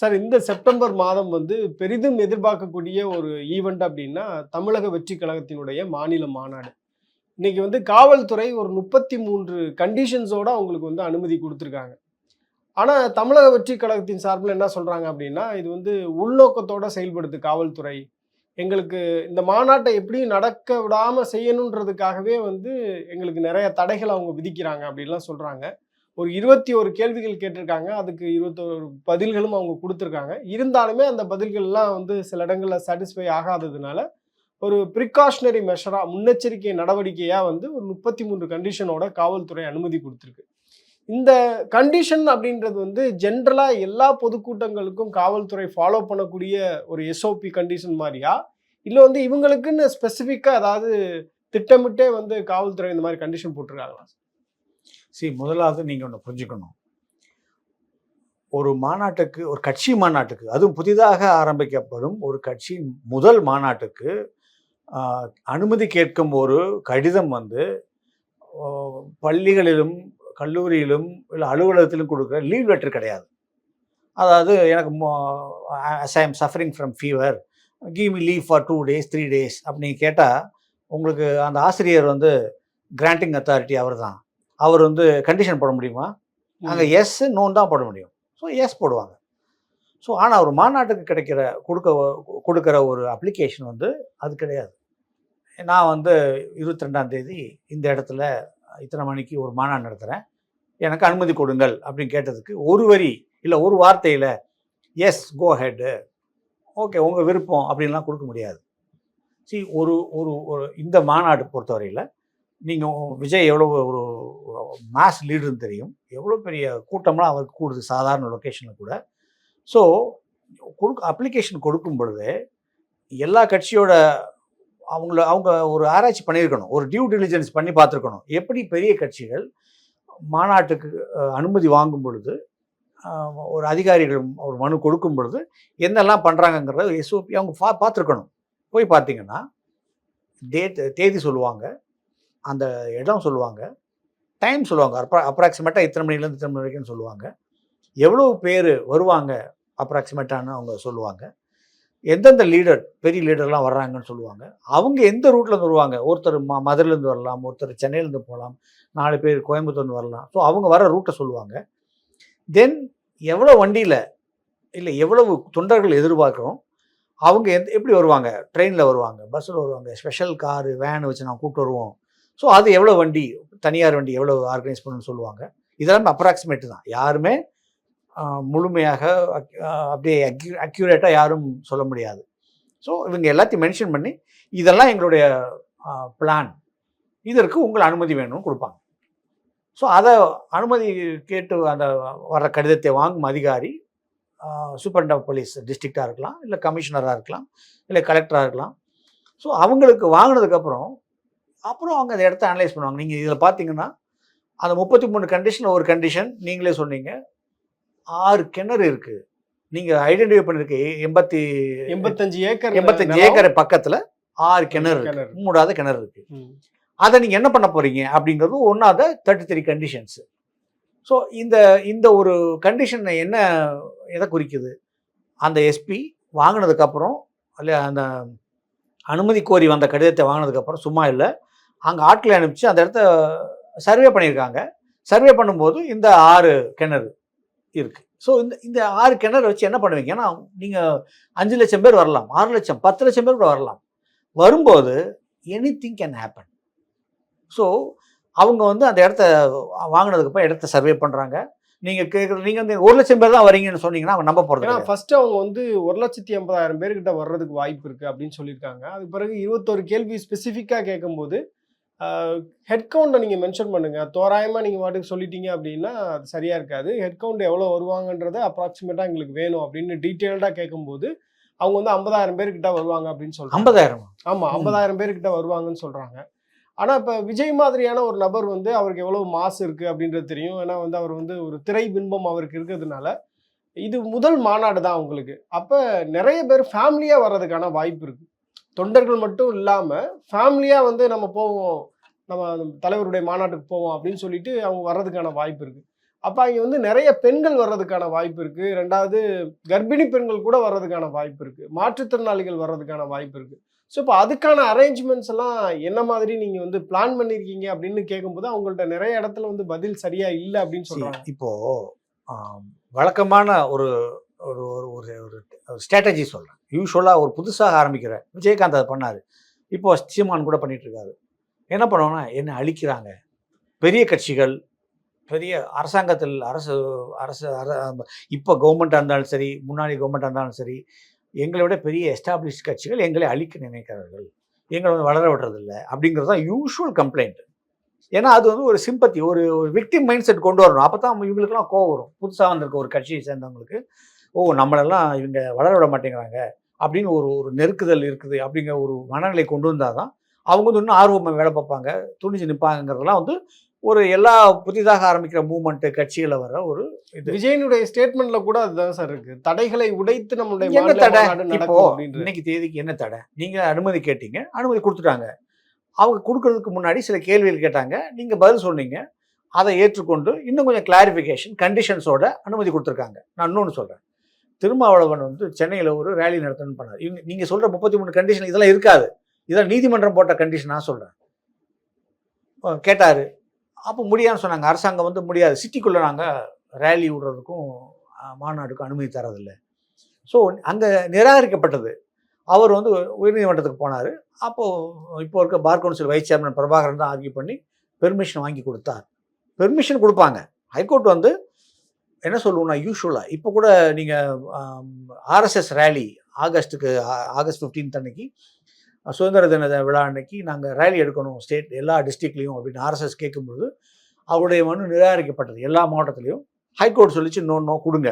Sir இந்த September மாதம் வந்து பெரிதும் எதிர்பார்க்கக்கூடிய ஒரு ஈவெண்ட் அப்படின்னா தமிழக வெற்றி கழகத்தினுடைய மாநில மாநாடு. இன்னைக்கு வந்து காவல்துறை ஒரு முப்பத்தி மூன்று கண்டிஷன்ஸோட அவங்களுக்கு வந்து அனுமதி கொடுத்துருக்காங்க. ஆனால் தமிழக வெற்றி கழகத்தின் சார்பில் என்ன சொல்கிறாங்க அப்படின்னா இது வந்து உள்நோக்கத்தோட செயல்படுது காவல்துறை. எங்களுக்கு இந்த மாநாட்டை எப்படியும் நடக்க விடாமல் செய்யணுன்றதுக்காகவே வந்து எங்களுக்கு நிறைய தடைகள் அவங்க விதிக்கிறாங்க அப்படின்லாம் சொல்கிறாங்க ஒரு இருபத்தி ஒரு கேள்விகள் கேட்டிருக்காங்க. அதுக்கு இருபத்தோரு பதில்களும் அவங்க கொடுத்துருக்காங்க. இருந்தாலுமே அந்த பதில்கள்லாம் வந்து சில இடங்களில் சாட்டிஸ்ஃபை ஆகாததுனால ஒரு ப்ரிகாஷனரி மெஷராக முன்னெச்சரிக்கை நடவடிக்கையாக வந்து ஒரு முப்பத்தி மூன்று கண்டிஷனோட காவல்துறை அனுமதி கொடுத்துருக்கு. இந்த கண்டிஷன் அப்படின்றது வந்து ஜென்ரலாக எல்லா பொதுக்கூட்டங்களுக்கும் காவல்துறை ஃபாலோ பண்ணக்கூடிய ஒரு எஸ்ஓபி கண்டிஷன் மாதிரியா? இல்லை வந்து இவங்களுக்குன்னு ஸ்பெசிஃபிக்காக ஏதாவது திட்டமிட்டே வந்து காவல்துறை இந்த மாதிரி கண்டிஷன் போட்டிருக்காங்களா? சரி முதலாவது நீங்கள் ஒன்று புரிஞ்சுக்கணும். ஒரு மாநாட்டுக்கு ஒரு கட்சி மாநாட்டுக்கு அதுவும் புதிதாக ஆரம்பிக்கப்படும் ஒரு கட்சியின் முதல் மாநாட்டுக்கு அனுமதி கேட்கும் ஒரு கடிதம் வந்து பள்ளிகளிலும் கல்லூரியிலும் இல்லை அலுவலகத்திலும் கொடுக்குற லீவ் லெட்டர் கிடையாது. அதாவது எனக்கு I am suffering from fever give me leave for two days three days அப்படின்னு கேட்டால் உங்களுக்கு அந்த ஆசிரியர் வந்து கிராண்டிங் அத்தாரிட்டி அவர் தான் அவர் வந்து கண்டிஷன் போட முடியுமா? அங்கே எஸ் நோன் தான் போட முடியும். ஸோ எஸ் போடுவாங்க. ஸோ ஆனால் ஒரு மாநாட்டுக்கு கிடைக்கிற கொடுக்க கொடுக்குற ஒரு அப்ளிகேஷன் வந்து அது கிடையாது. நான் வந்து இருபத்தி ரெண்டாம் தேதி இந்த இடத்துல இத்தனை மணிக்கு ஒரு மாநாடு நடத்துகிறேன் எனக்கு அனுமதி கொடுங்கள் அப்படின்னு கேட்டதுக்கு ஒரு வரி இல்லை ஒரு வார்த்தையில் எஸ் கோ ஹெட்டு ஓகே உங்கள் விருப்பம் அப்படின்லாம் கொடுக்க முடியாது. See ஒரு ஒரு ஒரு இந்த மாநாடு பொறுத்தவரையில் நீங்கள் விஜய் எவ்வளோ ஒரு மாஸ் லீடர்னு தெரியும். எவ்வளோ பெரிய கூட்டம்லாம் அவருக்கு கூடுது சாதாரண லொக்கேஷனில் கூட. ஸோ கொடுக்க அப்ளிகேஷன் கொடுக்கும் பொழுது எல்லா கட்சியோட அவங்கள அவங்க ஒரு ஆராய்ச்சி பண்ணியிருக்கணும். ஒரு டியூ டெலிஜென்ஸ் பண்ணி பார்த்துருக்கணும். எப்படி பெரிய கட்சிகள் மாநாட்டுக்கு அனுமதி வாங்கும் பொழுது ஒரு அதிகாரிகள் ஒரு மனு கொடுக்கும் பொழுது என்னெல்லாம் பண்ணுறாங்கங்கிறத எஸ்ஓபி அவங்க பா பார்த்துருக்கணும். போய் பார்த்தீங்கன்னா டேட் தேதி சொல்லுவாங்க. அந்த இடம் சொல்லுவாங்க. டைம் சொல்லுவாங்க. அப்ரா அப்ராக்சிமேட்டாக இத்தனை மணிலேருந்து இத்தனை மணி வரைக்கும்னு சொல்லுவாங்க. எவ்வளோ பேர் வருவாங்க அப்ராக்சிமேட்டான்னு அவங்க சொல்லுவாங்க. எந்தெந்த லீடர் பெரிய லீடர்லாம் வர்றாங்கன்னு சொல்லுவாங்க. அவங்க எந்த ரூட்லேருந்து வருவாங்க? ஒருத்தர் ம மதுரையிலேருந்து வரலாம் ஒருத்தர் சென்னையிலேருந்து போகலாம் நாலு பேர் கோயம்புத்தூர்னு வரலாம். ஸோ அவங்க வர ரூட்டை சொல்லுவாங்க. தென் எவ்வளோ வண்டியில் இல்லை எவ்வளவு தொண்டர்கள் எதிர்பார்க்குறோம் அவங்க எந்த எப்படி வருவாங்க? ட்ரெயினில் வருவாங்க பஸ்ஸில் வருவாங்க ஸ்பெஷல் காரு வேன் வச்சு நான் கூப்பிட்டு வருவோம். ஸோ அது எவ்வளோ வண்டி தனியார் வண்டி எவ்வளோ ஆர்கனைஸ் பண்ணணும்னு சொல்லுவாங்க. இதெல்லாம் அப்ராக்சிமேட் தான். யாருமே முழுமையாக அப்படியே அக்யூ அக்யூரேட்டாக யாரும் சொல்ல முடியாது. ஸோ இவங்க எல்லாத்தையும் மென்ஷன் பண்ணி இதெல்லாம் எங்களுடைய பிளான் இதற்கு உங்கள் அனுமதி வேணும்னு கொடுப்பாங்க. ஸோ அதை அனுமதி கேட்டு அந்த வர்ற கடிதத்தை வாங்கும் அதிகாரி சூப்பரண்ட் ஆஃப் போலீஸ் டிஸ்ட்ரிக்டாக இருக்கலாம் இல்லை கமிஷனராக இருக்கலாம் இல்லை கலெக்டராக இருக்கலாம். ஸோ அவங்களுக்கு வாங்கினதுக்கப்புறம் அப்புறம் அவங்க அந்த இடத்த அனலைஸ் பண்ணுவாங்க. நீங்கள் இதில் பார்த்தீங்கன்னா அந்த முப்பத்தி மூணு கண்டிஷனில் ஒரு கண்டிஷன் நீங்களே சொன்னீங்க. ஆறு கிணறு இருக்குது நீங்கள் ஐடென்டிஃபை பண்ணிருக்க எண்பத்தி எண்பத்தஞ்சு ஏக்கர் எண்பத்தஞ்சு ஏக்கர் பக்கத்தில் ஆறு கிணறு இருக்கு. மூடாத கிணறு இருக்கு. ம். அதை நீங்கள் என்ன பண்ண போறீங்க? அப்படிங்கிறது one of the thirty three conditions so இந்த இந்த ஒரு கண்டிஷன் என்ன எதை குறிக்குது? அந்த எஸ்பி வாங்கினதுக்கப்புறம் அல்ல அந்த அனுமதி கோரி வந்த கடிதத்தை வாங்கினதுக்கப்புறம் சும்மா இல்லை. அங்கே ஆட்களை அனுப்பிச்சு அந்த இடத்த சர்வே பண்ணியிருக்காங்க. சர்வே பண்ணும்போது இந்த ஆறு கிணறு இருக்கு. ஸோ இந்த இந்த ஆறு கிணறு வச்சு என்ன பண்ணுவீங்க? ஏன்னா நீங்கள் அஞ்சு லட்சம் பேர் வரலாம் ஆறு லட்சம் பத்து லட்சம் பேர் கூட வரலாம். வரும்போது anything can happen so அவங்க வந்து அந்த இடத்த வாங்கினதுக்கப்புறம் இடத்த சர்வே பண்ணுறாங்க நீங்கள் கேட்குறது நீங்கள் வந்து ஒரு லட்சம் பேர் தான் வரீங்கன்னு சொன்னீங்கன்னா அவங்க நம்ப போகிறது ஏன்னா ஃபர்ஸ்ட் அவங்க வந்து ஒரு லட்சத்தி எண்பதாயிரம் பேர்கிட்ட வர்றதுக்கு வாய்ப்பு இருக்கு அப்படின்னு சொல்லியிருக்காங்க. அதுக்கு பிறகு இருபத்தொரு கேள்வி ஸ்பெசிஃபிக்காக கேட்கும்போது ஹெட் கவுண்ட்டை நீங்கள் மென்ஷன் பண்ணுங்க. தோராயமாக நீங்கள் பாட்டுக்கு சொல்லிட்டீங்க அப்படின்னா அது சரியா இருக்காது. ஹெட் கவுண்ட் எவ்வளோ வருவாங்கன்றதை அப்ராக்சிமேட்டாக எங்களுக்கு வேணும் அப்படின்னு டீட்டெயில்டாக கேட்கும்போது அவங்க வந்து ஐம்பதாயிரம் பேர்கிட்ட வருவாங்க அப்படின்னு சொல்றாங்க. ஐம்பதாயிரம்? ஆமா ம். ஐம்பதாயிரம் பேர்கிட்ட வருவாங்கன்னு சொல்றாங்க. ஆனா இப்ப விஜய் மாதிரியான ஒரு நபர் வந்து அவருக்கு எவ்வளவு மாசு இருக்கு அப்படின்றது தெரியும். ஏன்னா வந்து அவர் வந்து ஒரு திரை பின்பம் அவருக்கு இருக்கிறதுனால இது முதல் மாநாடு தான் அவங்களுக்கு. அப்ப நிறைய பேர் ஃபேமிலியா வர்றதுக்கான வாய்ப்பு இருக்கு. தொண்டர்கள் மட்டும் இல்லாம ஃபேமிலியா வந்து நம்ம போவோம். நம்ம தலைவருடைய மாநாட்டுக்கு போவோம் அப்படின்னு சொல்லிட்டு அவங்க வர்றதுக்கான வாய்ப்பு இருக்கு. அப்ப அங்க வந்து நிறைய பெண்கள் வர்றதுக்கான வாய்ப்பு இருக்கு. ரெண்டாவது கர்ப்பிணி பெண்கள் கூட வர்றதுக்கான வாய்ப்பு இருக்கு. மாற்றுத்திறனாளிகள் வர்றதுக்கான வாய்ப்பு இருக்கு. ஸோ இப்போ அதுக்கான அரேஞ்ச்மெண்ட்ஸ் எல்லாம் என்ன மாதிரி நீங்க வந்து பிளான் பண்ணிருக்கீங்க அப்படின்னு கேட்கும்போது அவங்கள்ட்ட நிறைய இடத்துல வந்து பதில் சரியா இல்லை அப்படின்னு சொல்றாங்க. இப்போ ஆம், வழக்கமான ஒரு ஒரு ஒரு ஒரு ஒரு ஸ்ட்ராட்டஜி சொல்கிறேன் யூஸ்வலாக ஒரு புதுசாக ஆரம்பிக்கிற விஜயகாந்த் அதை பண்ணார். இப்போது சீமான் கூட பண்ணிகிட்ருக்காரு என்ன பண்ணுவாங்கன்னா என்ன அழிக்கிறாங்க. பெரிய கட்சிகள் பெரிய அரசாங்கத்தில் அரசு அரசு இப்போ கவர்மெண்ட்டாக இருந்தாலும் சரி முன்னாடி கவர்மெண்ட்டாக இருந்தாலும் சரி எங்களை விட பெரிய எஸ்டாப்ளிஷ் கட்சிகள் எங்களை அழிக்க நினைக்கிறார்கள். எங்களை வந்து வளர விடுறதில்ல அப்படிங்கிறது தான் யூஷுவல் கம்ப்ளைண்ட் ஏன்னா அது வந்து ஒரு சிம்பத்தி ஒரு ஒரு விக்டிம் மைண்ட் செட் கொண்டு வரணும். அப்போ தான் இவங்களுக்குலாம் கோவம் வரும். புதுசாக வந்திருக்க ஒரு கட்சியை சேர்ந்தவங்களுக்கு ஓ நம்மளெல்லாம் இவங்க வளர விட மாட்டேங்கிறாங்க. அப்படின்னு ஒரு ஒரு நெருக்குதல் இருக்குது அப்படிங்கிற ஒரு மனநிலை கொண்டு வந்தால் தான் அவங்க வந்து இன்னும் ஆர்வமாக வேலை பார்ப்பாங்க. துணிஞ்சு நிற்பாங்கிறதெல்லாம் வந்து ஒரு எல்லா புதிதாக ஆரம்பிக்கிற மூமெண்ட்டு கட்சிகளை வர ஒரு இது. விஜயனுடைய ஸ்டேட்மெண்ட்ல கூட அதுதான் சார் இருக்கு. தடைகளை உடைத்து நம்மளுடைய என்ன தடை? இப்போ இன்னைக்கு தேதிக்கு என்ன தடை? நீங்க அனுமதி கேட்டீங்க அனுமதி கொடுத்துட்டாங்க. அவங்க கொடுக்கறதுக்கு முன்னாடி சில கேள்விகள் கேட்டாங்க. நீங்க பதில் சொன்னீங்க. அதை ஏற்றுக்கொண்டு இன்னும் கொஞ்சம் கிளாரிஃபிகேஷன் கண்டிஷன்ஸோட அனுமதி கொடுத்துருக்காங்க. நான் இன்னொன்று சொல்றேன். திருமாவளவன் வந்து சென்னையில் ஒரு ரேலி நடத்தணும்னு பண்ணார். இவங்க நீங்கள் சொல்கிற முப்பத்தி மூணு கண்டிஷன் இதெல்லாம் இருக்காது. இதெல்லாம் நீதிமன்றம் போட்ட கண்டிஷன் நான் சொல்கிறேன் கேட்டார். அப்போ முடியாதுன்னு சொன்னாங்க. அரசாங்கம் வந்து முடியாது. சிட்டிக்குள்ளே நாங்கள் ரேலி விடுறதுக்கும் மாநாடுக்கும் அனுமதி தரதில்லை. ஸோ அங்கே நிராகரிக்கப்பட்டது. அவர் வந்து உயர்நீதிமன்றத்துக்கு போனார். அப்போது இப்போ இருக்க bar council vice chairman Prabhakaran தான் ஆர்கியூ பண்ணி பெர்மிஷன் வாங்கி கொடுத்தார். பெர்மிஷன் கொடுப்பாங்க. ஹைகோர்ட் வந்து என்ன சொல்லுவோம்னா யூஸ்வலாக இப்போ கூட நீங்கள் ஆர்எஸ்எஸ் ரேலி ஆகஸ்ட்டுக்கு ஆகஸ்ட் 15th அன்னைக்கு சுதந்திர தின விழா அன்னைக்கு நாங்கள் ரேலி எடுக்கணும் ஸ்டேட் எல்லா டிஸ்ட்ரிக்ட்லேயும் அப்படின்னு ஆர்எஸ்எஸ் கேட்கும்போது அவருடைய மனு நிராகரிக்கப்பட்டது எல்லா மாவட்டத்துலேயும். ஹைகோர்ட் சொல்லிச்சு நோ நோ கொடுங்க.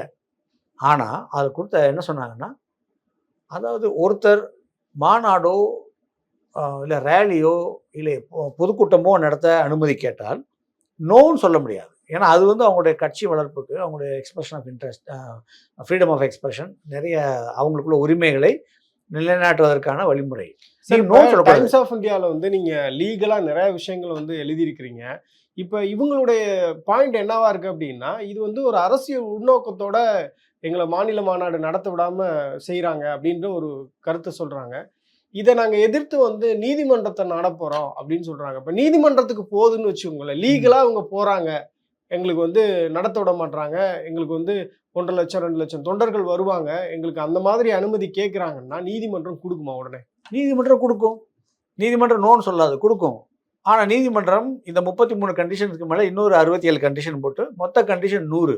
ஆனால் அதை கொடுத்த என்ன சொன்னாங்கன்னா அதாவது ஒருத்தர் மாநாடோ இல்லை ரேலியோ இல்லை பொதுக்கூட்டமோ நடத்த அனுமதி கேட்டால் நோன்னு சொல்ல முடியாது. ஏன்னா அது வந்து அவங்களுடைய கட்சி வளர்ப்புக்கு அவங்களுடைய expression of interest freedom of expression நிறைய அவங்களுக்குள்ள உரிமைகளை நிலைநாட்டுவதற்கான வழிமுறை. டைம்ஸ் ஆஃப் இந்தியாவில் வந்து நீங்க லீகலா நிறைய விஷயங்கள் வந்து எழுதியிருக்கிறீங்க. இப்போ இவங்களுடைய பாயிண்ட் என்னவா இருக்கு அப்படின்னா இது வந்து ஒரு அரசியல் உள்நோக்கத்தோட எங்களை மாநில மாநாடு நடத்த விடாம செய்றாங்க அப்படின்ற ஒரு கருத்தை சொல்றாங்க. இதை நாங்க எதிர்த்து வந்து நீதிமன்றத்தை நாட போறோம் அப்படின்னு சொல்றாங்க. இப்போ நீதிமன்றத்துக்கு போகுதுன்னு வச்சுக்கோங்களேன் லீகலா அவங்க போறாங்க. எங்களுக்கு வந்து நடத்த விட மாட்றாங்க. எங்களுக்கு வந்து ஒன்றரை லட்சம் ரெண்டு லட்சம் தொண்டர்கள் வருவாங்க. எங்களுக்கு அந்த மாதிரி அனுமதி கேட்குறாங்கன்னா நீதிமன்றம் கொடுக்குமா உடனே? நீதிமன்றம் கொடுக்கும். நீதிமன்றம் நோன்னு சொல்லாது கொடுக்கும். ஆனால் நீதிமன்றம் இந்த முப்பத்தி மூணு கண்டிஷனுக்கு மேலே இன்னொரு அறுபத்தி ஏழு கண்டிஷன் போட்டு மொத்த கண்டிஷன் நூறு.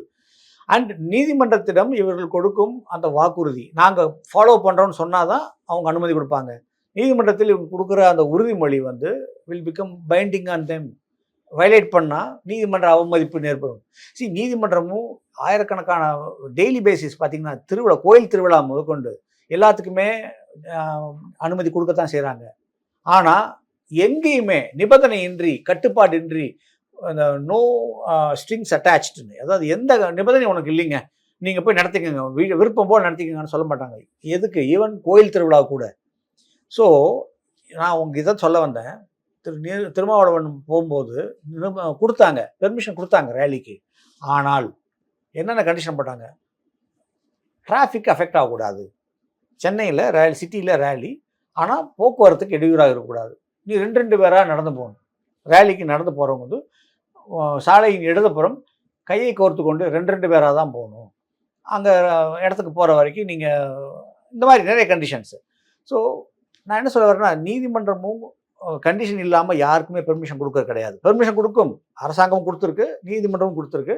அண்ட் நீதிமன்றத்திடம் இவர்கள் கொடுக்கும் அந்த வாக்குறுதி நாங்கள் ஃபாலோ பண்ணுறோம்னு சொன்னால் தான் அவங்க அனுமதி கொடுப்பாங்க. நீதிமன்றத்தில் இவங்க கொடுக்குற அந்த உறுதிமொழி வந்து will become binding on them violate பண்ணால் நீதிமன்ற அவமதிப்பு ஏற்படும். See நீதிமன்றமும் ஆயிரக்கணக்கான டெய்லி பேசிஸ் பார்த்தீங்கன்னா திருவிழா கோயில் திருவிழா முதற்கொண்டு எல்லாத்துக்குமே அனுமதி கொடுக்கத்தான் செய்கிறாங்க ஆனால் எங்கேயுமே நிபந்தனையின்றி கட்டுப்பாடின்றி அந்த நோ ஸ்ட்ரிங்ஸ் அட்டாச்டுன்னு அதாவது எந்த நிபந்தனை உனக்கு இல்லைங்க நீங்கள் போய் நடத்திக்கங்க விருப்பம் போல் நடத்திக்கங்கன்னு சொல்ல மாட்டாங்க. எதுக்கு? ஈவன் கோயில் திருவிழா கூட. ஸோ நான் உங்கள் இதை சொல்ல வந்தேன் திரு நீ- திருமாவளவன் போகும்போது கொடுத்தாங்க. பெர்மிஷன் கொடுத்தாங்க ரேலிக்கு ஆனால் என்னென்ன கண்டிஷன் போட்டாங்க? டிராஃபிக் அஃபெக்ட் ஆகக்கூடாது. சென்னையில் ரேலி சிட்டியில் ரேலி ஆனால் போக்குவரத்துக்கு இடையூறாக இருக்கக்கூடாது. நீ ரெண்டு ரெண்டு பேராக நடந்து போகணும். ரேலிக்கு நடந்து போகிறவங்க வந்து சாலையின் இடதுபுறம் கையை கோர்த்து கொண்டு ரெண்டு ரெண்டு பேராக தான் போகணும். அங்கே இடத்துக்கு போகிற வரைக்கும் நீங்கள் இந்த மாதிரி நிறைய கண்டிஷன்ஸு ஸோ நான் என்ன சொல்ல வரேன்னா நீதிமன்றமும் கண்டிஷன் இல்லாமல் யாருக்குமே பெர்மிஷன் கொடுக்கறது கிடையாது. பெர்மிஷன் கொடுக்கும். அரசாங்கம் கொடுத்துருக்கு நீதிமன்றமும் கொடுத்துருக்கு.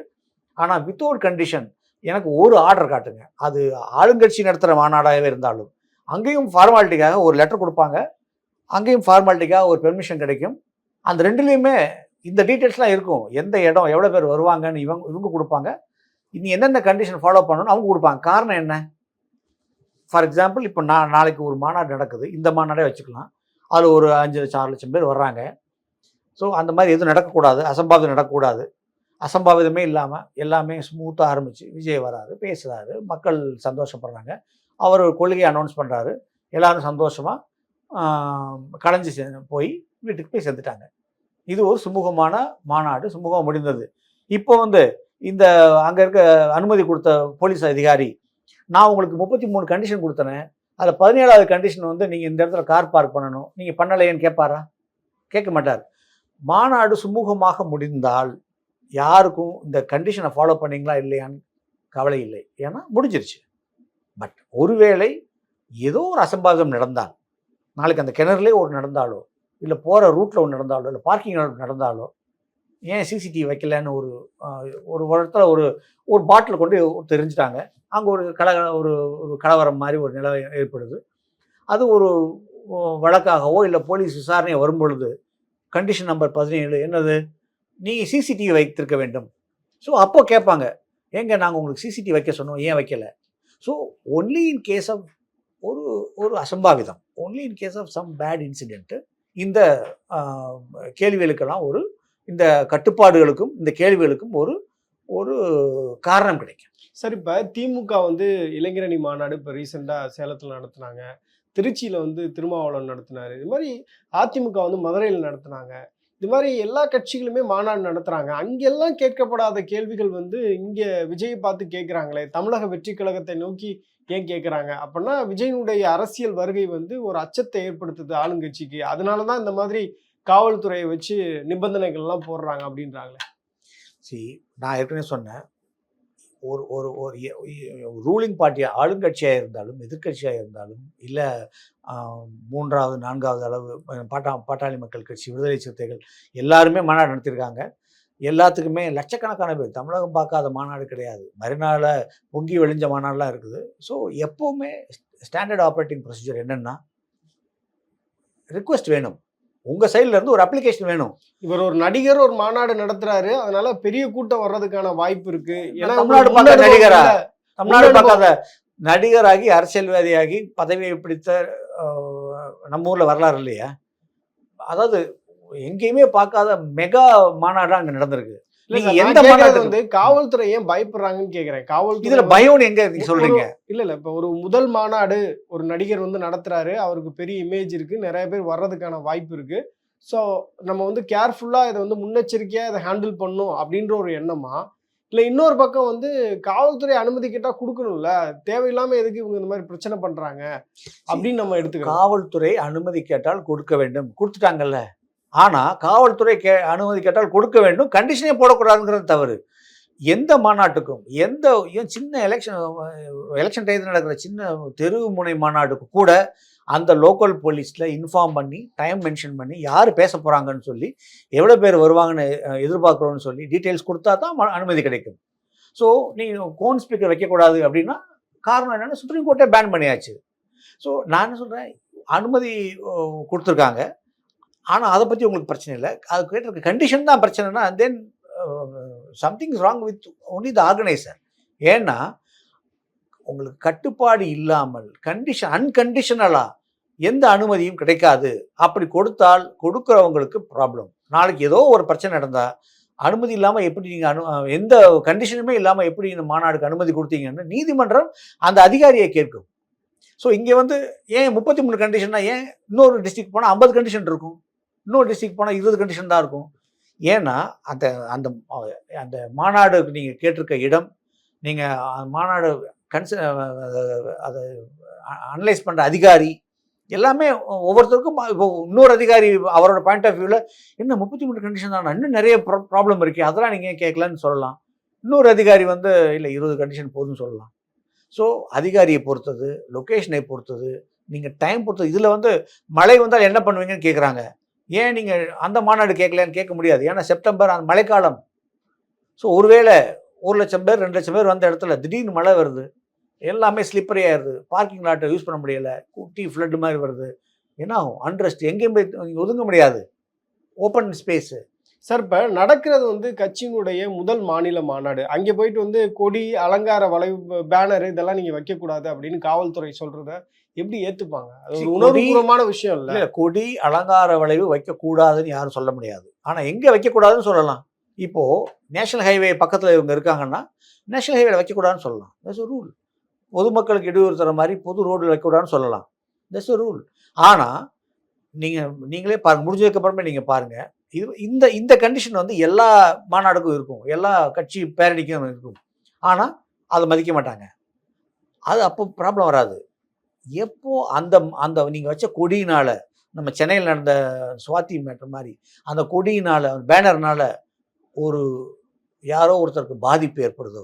ஆனால் வித்தவுட் கண்டிஷன் எனக்கு ஒரு ஆர்டர் காட்டுங்க. அது ஆளுங்கட்சி நடத்துகிற மாநாடாகவே இருந்தாலும். அங்கேயும் ஃபார்மாலிட்டிக்காக ஒரு லெட்டர் கொடுப்பாங்க. அங்கேயும் ஃபார்மாலிட்டிக்காக ஒரு பெர்மிஷன் கிடைக்கும். அந்த ரெண்டுலேயுமே இந்த டீட்டெயில்ஸ்லாம் இருக்கும். எந்த இடம் எவ்வளோ பேர் வருவாங்கன்னு இவங்க இவங்க கொடுப்பாங்க. இனி என்னென்ன கண்டிஷன் ஃபாலோ பண்ணணும்னு அவங்க கொடுப்பாங்க. காரணம் என்ன? ஃபார் எக்ஸாம்பிள் இப்போ நான் நாளைக்கு ஒரு மாநாடு நடக்குது. இந்த மாநாடே வச்சுக்கலாம். அதில் ஒரு அஞ்சு லட்சம் ஆறு லட்சம் பேர் வர்றாங்க. ஸோ அந்த மாதிரி எதுவும் நடக்கக்கூடாது. அசம்பாவிதம் நடக்கக்கூடாது. அசம்பாவிதமே இல்லாமல் எல்லாமே ஸ்மூத்தாக ஆரம்பிச்சு விஜய் வராரு பேசுகிறாரு மக்கள் சந்தோஷப்படுறாங்க. அவர் ஒரு கொள்கையை அனௌன்ஸ் பண்ணுறாரு எல்லாரும் சந்தோஷமாக கலைஞ்சி போய் வீட்டுக்கு போய் சேர்ந்துட்டாங்க. இது ஒரு சுமூகமான மாநாடு சுமூகம் முடிந்தது. இப்போ வந்து இந்த அங்கே இருக்க அனுமதி கொடுத்த போலீஸ் அதிகாரி நான் உங்களுக்கு முப்பத்தி மூணு கண்டிஷன் கொடுத்தனேன் அதில் பதினேழாவது கண்டிஷன் வந்து நீங்கள் இந்த இடத்துல கார் பார்க் பண்ணணும். நீங்கள் பண்ணலையேன்னு கேட்பாரா கேட்க மாட்டார். மாநாடு சுமூகமாக முடிந்தால் யாருக்கும் இந்த கண்டிஷனை ஃபாலோ பண்ணீங்களா இல்லையான்னு கவலை இல்லை. ஏன்னா முடிஞ்சிருச்சு. பட் ஒருவேளை ஏதோ ஒரு அசம்பாவிதம் நடந்தால் நாளைக்கு அந்த கிணறுலேயே ஒரு நடந்தாலோ இல்லை போகிற ரூட்டில் ஒன்று நடந்தாலோ இல்லை பார்க்கிங் நடந்தாலோ ஏன் சிசிடிவி வைக்கலன்னு ஒரு ஒரு இடத்துல ஒரு ஒரு பாட்டில் கொண்டு தெரிஞ்சுட்டாங்க. அங்கே ஒரு கல ஒரு ஒரு கலவரம் மாதிரி ஒரு நிலை ஏற்படுது. அது ஒரு வழக்காகவோ இல்லை போலீஸ் விசாரணை வரும் பொழுது கண்டிஷன் நம்பர் பதினேழு என்னது? நீங்கள் சிசிடிவி வைத்திருக்க வேண்டும். ஸோ அப்போ கேட்பாங்க ஏங்க நாங்கள் உங்களுக்கு சிசிடிவி வைக்க சொன்னோம் ஏன் வைக்கலை? So only in case of ஒரு ஒரு அசம்பாவிதம். Only in case of some bad incident இந்த கேள்விகளுக்கெல்லாம் ஒரு இந்த கட்டுப்பாடுகளுக்கும் இந்த கேள்விகளுக்கும் ஒரு ஒரு காரணம் கிடைக்கும். சார் இப்போ திமுக வந்து இளைஞரணி மாநாடு இப்போ ரீசெண்டாக சேலத்தில் நடத்துனாங்க. திருச்சியில் வந்து திருமாவளவன் நடத்தினாரு. இது மாதிரி அதிமுக வந்து மதுரையில் நடத்துனாங்க. இது மாதிரி எல்லா கட்சிகளுமே மாநாடு நடத்துகிறாங்க அங்கெல்லாம் கேட்கப்படாத கேள்விகள் வந்து இங்கே விஜயை பார்த்து கேட்குறாங்களே. தமிழக வெற்றி கழகத்தை நோக்கி ஏன் கேட்குறாங்க? அப்படின்னா விஜயனுடைய அரசியல் வருகை வந்து ஒரு அச்சத்தை ஏற்படுத்துது ஆளுங்கட்சிக்கு. அதனால தான் இந்த மாதிரி காவல்துறையை வச்சு நிபந்தனைகள்லாம் போடுறாங்க அப்படின்றாங்களே. சரி நான் ஏற்கனவே சொன்னேன். ஒரு ஒரு ஒரு ரூலிங் பார்ட்டி ஆளுங்கட்சியாக இருந்தாலும் எதிர்க்கட்சியாக இருந்தாலும் இல்லை மூன்றாவது நான்காவது அளவு பாட்டா பாட்டாளி மக்கள் கட்சி விடுதலை சிறுத்தைகள் எல்லாருமே மாநாடு நடத்தியிருக்காங்க. எல்லாத்துக்குமே லட்சக்கணக்கான பேர் தமிழகம் பார்க்காத மாநாடு கிடையாது. மறுநாள பொங்கி வெளிஞ்ச மாநாடுலாம் இருக்குது. ஸோ எப்போவுமே ஸ்டாண்டர்ட் ஆப்ரேட்டிங் ப்ரொசீஜர் என்னென்னா ரிக்வெஸ்ட் வேணும். உங்கள் சைடுல இருந்து ஒரு அப்ளிகேஷன் வேணும். இவர் ஒரு நடிகர் ஒரு மாநாடு நடத்துறாரு. அதனால பெரிய கூட்டம் வர்றதுக்கான வாய்ப்பு இருக்கு. ஏன்னா தமிழ்நாடு நடிகரா? தமிழ்நாடு பார்க்காத நடிகராகி அரசியல்வாதியாகி பதவியை பிடித்த நம்ம ஊர்ல வரலாறு இல்லையா? அதாவது எங்கேயுமே பார்க்காத மெகா மாநாடு அங்க நடந்திருக்கு. நீங்க எந்த மாநாட்டுக்கு- வந்து காவல்துறை ஏன் பயப்படுறாங்கன்னு கேக்குறேன். காவல்துறை இதுல பயம்னு எங்க சொல்றீங்க? இல்ல இல்ல இப்ப ஒரு முதல் மாநாடு ஒரு நடிகர் வந்து நடத்துறாரு. அவருக்கு பெரிய இமேஜ் இருக்கு. நிறைய பேர் வர்றதுக்கான வாய்ப்பு இருக்கு. ஸோ நம்ம வந்து கேர்ஃபுல்லா இதை வந்து முன்னெச்சரிக்கையா இதை ஹேண்டில் பண்ணும் அப்படின்ற ஒரு எண்ணமா? இல்ல இன்னொரு பக்கம் வந்து காவல்துறை அனுமதி கேட்டா கொடுக்கணும்ல. தேவையில்லாம எதுக்கு இவங்க இந்த மாதிரி பிரச்சனை பண்றாங்க? அப்படின்னு நம்ம எடுத்துக்கலாம் காவல்துறை அனுமதி கேட்டால் கொடுக்க வேண்டும். கொடுத்துட்டாங்கல்ல. ஆனால் காவல்துறை கே அனுமதி கேட்டால் கொடுக்க வேண்டும் கண்டிஷனே போடக்கூடாதுங்கிறது தவறு. எந்த மாநாட்டுக்கும் எந்த சின்ன எலெக்ஷன் எலெக்ஷன் டயத்தில் நடக்கிற சின்ன தெருவு முனை மாநாட்டுக்கு கூட அந்த லோக்கல் போலீஸில் இன்ஃபார்ம் பண்ணி டைம் மென்ஷன் பண்ணி யார் பேச போகிறாங்கன்னு சொல்லி எவ்வளோ பேர் வருவாங்கன்னு அஹ், எதிர்பார்க்குறோன்னு சொல்லி டீட்டெயில்ஸ் கொடுத்தா தான் அனுமதி கிடைக்கும். ஸோ நீங்கள் கோன் ஸ்பீக்கர் வைக்கக்கூடாது அப்படின்னா காரணம் என்னென்னா சுப்ரீம் கோர்ட்டே பேன் பண்ணியாச்சு. ஸோ நான் என்ன சொல்கிறேன் அனுமதி கொடுத்துருக்காங்க. ஆனால் அதை பற்றி உங்களுக்கு பிரச்சனை இல்லை. அது கேட்டிருக்க கண்டிஷன் தான் பிரச்சனைனா then something wrong with only the organiser ஏன்னா உங்களுக்கு கட்டுப்பாடு இல்லாமல் கண்டிஷன் அன்கண்டிஷனலாக எந்த அனுமதியும் கிடைக்காது. அப்படி கொடுத்தால் கொடுக்குறவங்களுக்கு ப்ராப்ளம் நாளைக்கு ஏதோ ஒரு பிரச்சனை நடந்தால் அனுமதி இல்லாமல் எப்படி நீங்கள் அனு எந்த கண்டிஷனுமே இல்லாமல் எப்படி இந்த மாநாடுக்கு அனுமதி கொடுத்தீங்கன்னு நீதிமன்றம் அந்த அதிகாரியை கேட்கும். ஸோ இங்கே வந்து ஏன் முப்பத்தி மூணு கண்டிஷன்னா ஏன் இன்னொரு டிஸ்ட்ரிக்ட் போனால் ஐம்பது கண்டிஷன் இருக்கும்? இன்னொரு டிஸ்ட்ரிக்ட் போனால் இருபது கண்டிஷன் தான் இருக்கும். ஏன்னா அந்த அந்த அந்த மாநாடுக்கு நீங்கள் கேட்டிருக்க இடம் நீங்கள் மாநாடு கன்ச அதை அனலைஸ் பண்ணுற அதிகாரி எல்லாமே ஒவ்வொருத்தருக்கும் இப்போ இன்னொரு அதிகாரி அவரோட பாயிண்ட் ஆஃப் வியூவில் என்ன முப்பத்தி மூணு கண்டிஷன் தான்? இன்னும் நிறைய ப்ராப்ளம் இருக்குது அதெல்லாம் நீங்கள் கேட்கலன்னு சொல்லலாம். இன்னொரு அதிகாரி வந்து இல்லை இருபது கண்டிஷன் போதும்னு சொல்லலாம். ஸோ அதிகாரியை பொறுத்தது லொக்கேஷனை பொறுத்தது நீங்கள் டைம் பொறுத்தது இதில் வந்து மழை வந்தால் என்ன பண்ணுவீங்கன்னு கேட்குறாங்க ஏன் நீங்கள் அந்த மாநாடு கேட்கலன்னு கேட்க முடியாது? ஏன்னா செப்டம்பர் அந்த மழைக்காலம். ஸோ ஒருவேளை ஒரு லட்சம் பேர் ரெண்டு லட்சம் பேர் வந்த இடத்துல திடீர்னு மழை வருது. எல்லாமே ஸ்லிப்பரி ஆயிடுது பார்க்கிங் லாட்டை யூஸ் பண்ண முடியலை. குட்டி ஃப்ளட் மாதிரி வருது. என்ன ஆகும்? அன்ரெஸ்ட் எங்கேயும் போய் ஒதுங்க முடியாது. ஓப்பன் ஸ்பேஸு சார் இப்போ நடக்கிறது வந்து கட்சியினுடைய முதல் மாநில மாநாடு. அங்கே போயிட்டு வந்து கொடி அலங்கார வளைவு பேனர் இதெல்லாம் நீங்கள் வைக்கக்கூடாது அப்படின்னு காவல்துறை சொல்கிறத எப்படி ஏத்துப்பாங்க? அது ஒரு உணர்வுபூர்வமான விஷயம் இல்ல. கொடி அலங்கார வளைவு வைக்கக்கூடாதுன்னு யாரும் சொல்ல முடியாது. ஆனால் எங்கே வைக்கக்கூடாதுன்னு சொல்லலாம். இப்போ நேஷனல் ஹைவே பக்கத்தில் இவங்க இருக்காங்கன்னா நேஷனல் ஹைவேல வைக்கக்கூடாதுன்னு சொல்லலாம். தட்ஸ் ரூல் பொதுமக்களுக்கு இடையூறு தர மாதிரி பொது ரோடில் வைக்கக்கூடாதுன்னு சொல்லலாம். தட்ஸ் ரூல் ஆனால் நீங்கள் நீங்களே பாருங்க முடிஞ்சதுக்கப்புறமே நீங்கள் பாருங்கள் இது இந்த இந்த கண்டிஷன் வந்து எல்லா மாநாடுக்கும் இருக்கும். எல்லா கட்சி பேரணிக்கும் இருக்கும். ஆனால் அதை மதிக்க மாட்டாங்க. அது அப்போ ப்ராப்ளம் வராது. எப்போ அந்த அந்த நீங்கள் வச்ச கொடியினால நம்ம சென்னையில் நடந்த சுவாதி மேட்டர் மாதிரி அந்த கொடியினால பேனர்னால ஒரு யாரோ ஒருத்தருக்கு பாதிப்பு ஏற்படுதோ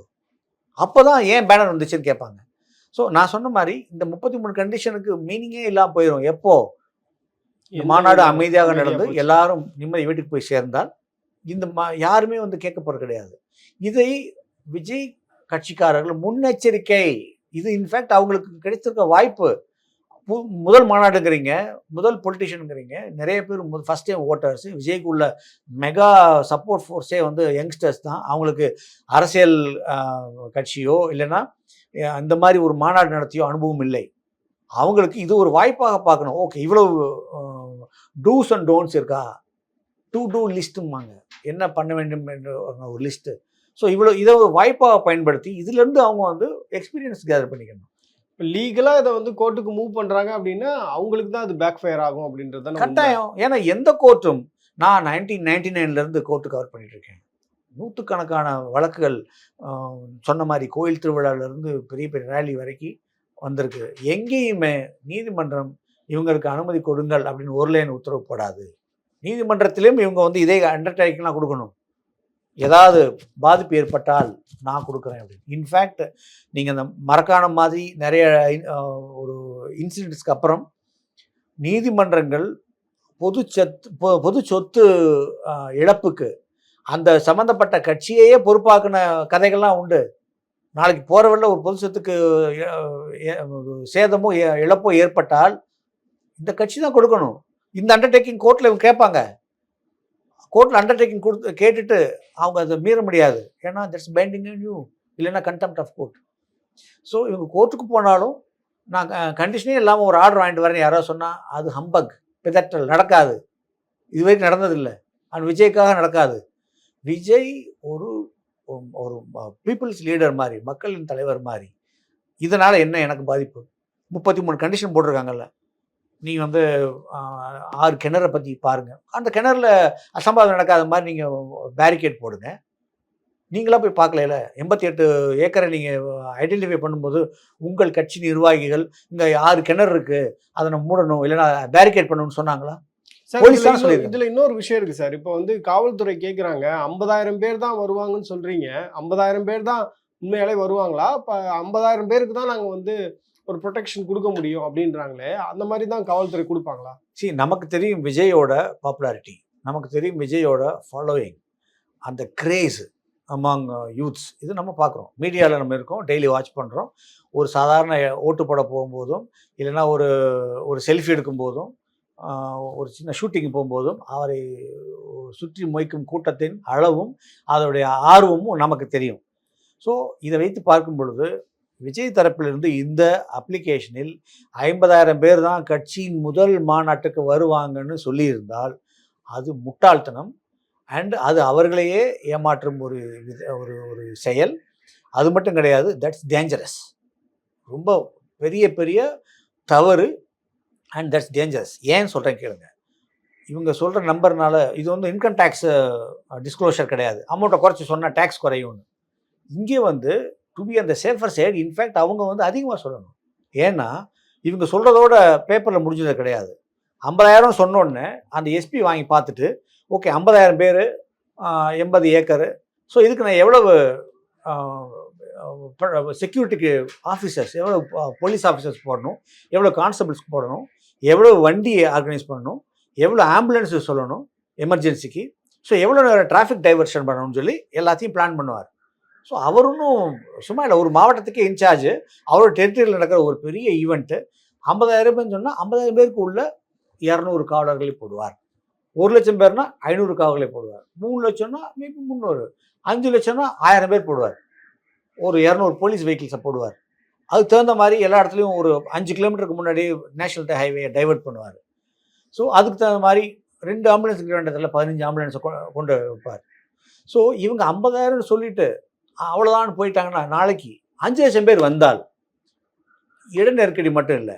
அப்போ தான் ஏன் பேனர் வந்துச்சுன்னு கேட்பாங்க. ஸோ நான் சொன்ன மாதிரி இந்த முப்பத்தி மூணு கண்டிஷனுக்கு மீனிங்கே இல்லாமல் போயிடும் எப்போ? இந்த மாநாடு அமைதியாக நடந்து. எல்லாரும் நிம்மதி வீட்டுக்கு போய் சேர்ந்தால் இந்த மா யாருமே வந்து கேட்க போறது கிடையாது. இதை விஜய் கட்சிக்காரர்கள் முன்னெச்சரிக்கை இது இன்ஃபேக்ட் அவங்களுக்கு கிடைத்திருக்க வாய்ப்பு. பு- முதல் மாநாடுங்கிறீங்க முதல் பொலிட்டிஷியனுங்கிறீங்க நிறைய பேர் ஃபர்ஸ்ட் டைம் ஓட்டர்ஸ் விஜய்க்கு உள்ள மெகா சப்போர்ட் ஃபோர்ஸே வந்து யங்ஸ்டர்ஸ் தான். அவங்களுக்கு அரசியல் கட்சியோ இல்லைன்னா அந்த இந்த மாதிரி ஒரு மாநாடு நடத்தியோ அனுபவம் இல்லை. அவங்களுக்கு இது ஒரு வாய்ப்பாக பார்க்கணும். ஓகே இவ்வளோ டூஸ் அண்ட் டோன்ஸ் இருக்கா? டூ டூ லிஸ்ட்டும்பாங்க என்ன பண்ண வேண்டும் என்ற ஒரு லிஸ்ட்டு ஸோ இவ்வளோ இதை ஒரு வாய்ப்பாக பயன்படுத்தி இதுலேருந்து அவங்க வந்து எக்ஸ்பீரியன்ஸ் கேதர் பண்ணிக்கணும். லீகலா இதை வந்து கோர்ட்டுக்கு மூவ் பண்றாங்க அப்படின்னா அவங்களுக்கு தான் அது பேக் ஃபயர் ஆகும் அப்படின்றது. கட்டாயம். ஏன்னா எந்த கோர்ட்டும் நான் நைன்டீன் நைன்டி நைன்லேருந்து கோர்ட்டு கவர் பண்ணிட்டு இருக்கேன் நூற்றுக்கணக்கான வழக்குகள் சொன்ன மாதிரி கோயில் திருவிழாவிலேருந்து பெரிய பெரிய ரேலி வரைக்கும் வந்திருக்கு. எங்கேயுமே நீதிமன்றம் இவங்களுக்கு அனுமதி கொடுங்கள் அப்படின்னு ஒரு லைன் உத்தரவு போடாது. நீதிமன்றத்திலும் இவங்க வந்து இதே அண்டர்டேக்கிங்லாம் கொடுக்கணும். ஏதாவது பாதிப்பு ஏற்பட்டால் நான் கொடுக்குறேன் அப்படின்னு. இன்ஃபேக்ட் நீங்கள் இந்த மரக்காணம் மாதிரி நிறைய ஒரு இன்சிடென்ட்ஸ்க்கு அப்புறம் நீதிமன்றங்கள் பொது சொத்து பொது சொத்து இழப்புக்கு அந்த சம்மந்தப்பட்ட கட்சியையே பொறுப்பாக்குன கதைகள்லாம் உண்டு. நாளைக்கு போகிற வழியில் ஒரு பொது சொத்துக்கு சேதமோ இழப்போ ஏற்பட்டால் இந்த கட்சி தான் கொடுக்கணும். இந்த அண்டர்டேக்கிங் கோர்ட்டில் இவங்க கேட்பாங்க. கோர்ட்டில் அண்டர்டேக்கிங் கொடுத்து கேட்டுட்டு அவங்க அதை மீற முடியாது. ஏன்னா தட்ஸ் பைண்டிங் யூ இல்லைன்னா கண்டெம்ட் ஆஃப் கோர்ட் ஸோ இவங்க கோர்ட்டுக்கு போனாலும் நான் கண்டிஷனே இல்லாமல் ஒரு ஆர்டர் வாங்கிட்டு வரேன் யாராவது சொன்னால் அது ஹம்பக் பிதற்றல் நடக்காது. இது வரைக்கும் நடந்ததில்லை. அண்ட் விஜய்க்காக நடக்காது. விஜய் ஒரு ஒரு பீப்புள்ஸ் லீடர் மாதிரி மக்களின் தலைவர் மாதிரி. இதனால் என்ன எனக்கு பாதிப்பு? முப்பத்தி மூணு கண்டிஷன் போட்டிருக்காங்கல்ல. நீ வந்து ஆறு கிணறை பற்றி பாருங்கள் அந்த கிணறுல அசம்பாவிதம் நடக்காத மாதிரி நீங்கள் பேரிகேட் போடுங்க. நீங்களா போய் பார்க்கல எண்பத்தி எட்டு ஏக்கரை நீங்கள் ஐடென்டிஃபை பண்ணும்போது உங்கள் கட்சி நிர்வாகிகள் இங்கே ஆறு கிணறு இருக்கு அதை நம்ம மூடணும் இல்லைன்னா பேரிகேட் பண்ணணும்னு சொன்னாங்களா? இதுல இன்னொரு- விஷயம் இருக்கு சார். இப்போ வந்து காவல்துறை கேக்குறாங்க ஐம்பதாயிரம் பேர் தான் வருவாங்கன்னு சொல்றீங்க ஐம்பதாயிரம் பேர் தான் உண்மையாலே வருவாங்களா? இப்ப ஐம்பதாயிரம் பேருக்கு தான் நாங்க வந்து ஒரு ப்ரொடெக்ஷன் கொடுக்க முடியும் அப்படின்றாங்களே அந்த மாதிரி தான் காவல்துறை கொடுப்பாங்களா? சரி நமக்கு தெரியும் விஜயோட பாப்புலாரிட்டி நமக்கு தெரியும் விஜயோட ஃபாலோயிங் அந்த கிரேஸ் அமாங் யூத்ஸ் இது நம்ம பார்க்குறோம். மீடியாவில் நம்ம இருக்கோம் டெய்லி வாட்ச் பண்ணுறோம் ஒரு சாதாரண ஓட்டு போட போகும்போதும் இல்லைன்னா ஒரு ஒரு செல்ஃபி எடுக்கும் போதும் ஒரு சின்ன ஷூட்டிங் போகும்போதும் அவரை சுற்றி மொய்க்கும் கூட்டத்தின் அளவும் அதனுடைய ஆர்வமும் நமக்கு தெரியும். ஸோ இதை வைத்து பார்க்கும் பொழுது விஜய் தரப்பிலிருந்து இந்த அப்ளிகேஷனில் ஐம்பதாயிரம் பேர் தான் கட்சியின் முதல் மாநாட்டுக்கு வருவாங்கன்னு சொல்லியிருந்தால் அது முட்டாள்தனம். அண்ட் அது அவர்களையே ஏமாற்றும் ஒரு ஒரு ஒரு செயல். அது மட்டும் கிடையாது தட்ஸ் டேஞ்சரஸ் ரொம்ப பெரிய பெரிய தவறு. அண்ட் தட்ஸ் டேஞ்சரஸ் ஏன் சொல்கிறேன் கேளுங்க. இவங்க சொல்கிற நம்பர்னால இது வந்து இன்கம் டேக்ஸ் டிஸ்க்ளோஷர் கிடையாது. அமௌண்ட்டை குறைச்சி சொன்னால் டேக்ஸ் குறையும்னு. இங்கே வந்து டு பி அந்த சேஃபர் சைடு இன்ஃபேக்ட் அவங்க வந்து அதிகமாக சொல்லணும். ஏன்னா இவங்க சொல்கிறதோட பேப்பரில் முடிஞ்சது கிடையாது. ஐம்பதாயிரம் சொன்னோடனே அந்த எஸ்பி வாங்கி பார்த்துட்டு ஓகே ஐம்பதாயிரம் பேர் எண்பது ஏக்கரு. ஸோ இதுக்கு நான் எவ்வளவு செக்யூரிட்டிக்கு ஆஃபீஸர்ஸ் எவ்வளோ போலீஸ் ஆஃபீஸர்ஸ் போடணும் எவ்வளோ கான்ஸ்டபிள்ஸ் போடணும் எவ்வளோ வண்டி ஆர்கனைஸ் பண்ணணும் எவ்வளோ ஆம்புலன்ஸு சொல்லணும் எமர்ஜென்சிக்கு ஸோ எவ்வளோ டிராஃபிக் டைவர்ஷன் பண்ணணும்னு சொல்லி எல்லாத்தையும் பிளான் பண்ணுவார். ஸோ அவர் ஒன்றும் சும்மா இல்லை ஒரு மாவட்டத்துக்கே இன்சார்ஜ். அவரோட டெரிட்டரியில் நடக்கிற ஒரு பெரிய ஈவெண்ட்டு ஐம்பதாயிரம் பேர்னு சொன்னால் ஐம்பதாயிரம் பேருக்கு உள்ள இரநூறு காவலர்களை போடுவார். ஒரு லட்சம் பேர்னா ஐநூறு காவலர்களை போடுவார். மூணு லட்சம்னா மேபி முந்நூறு அஞ்சு லட்சம்னா ஆயிரம் பேர் போடுவார். ஒரு இரநூறு போலீஸ் வெஹிக்கிள்ஸை போடுவார். அதுக்கு தகுந்த மாதிரி எல்லா இடத்துலையும் ஒரு அஞ்சு கிலோமீட்டருக்கு முன்னாடி நேஷனல் ஹைவே டைவர்ட் பண்ணுவார். ஸோ அதுக்கு தகுந்த மாதிரி ரெண்டு ஆம்புலன்ஸுக்கு வேண்டியதில் பதினஞ்சு ஆம்புலன்ஸை கொண்டு வைப்பார். ஸோ இவங்க ஐம்பதாயிரம்னு சொல்லிட்டு அவ்வளோதான் போயிட்டாங்கன்னா நாளைக்கு அஞ்சு லட்சம் பேர் வந்தால் இட நெருக்கடி மட்டும் இல்லை.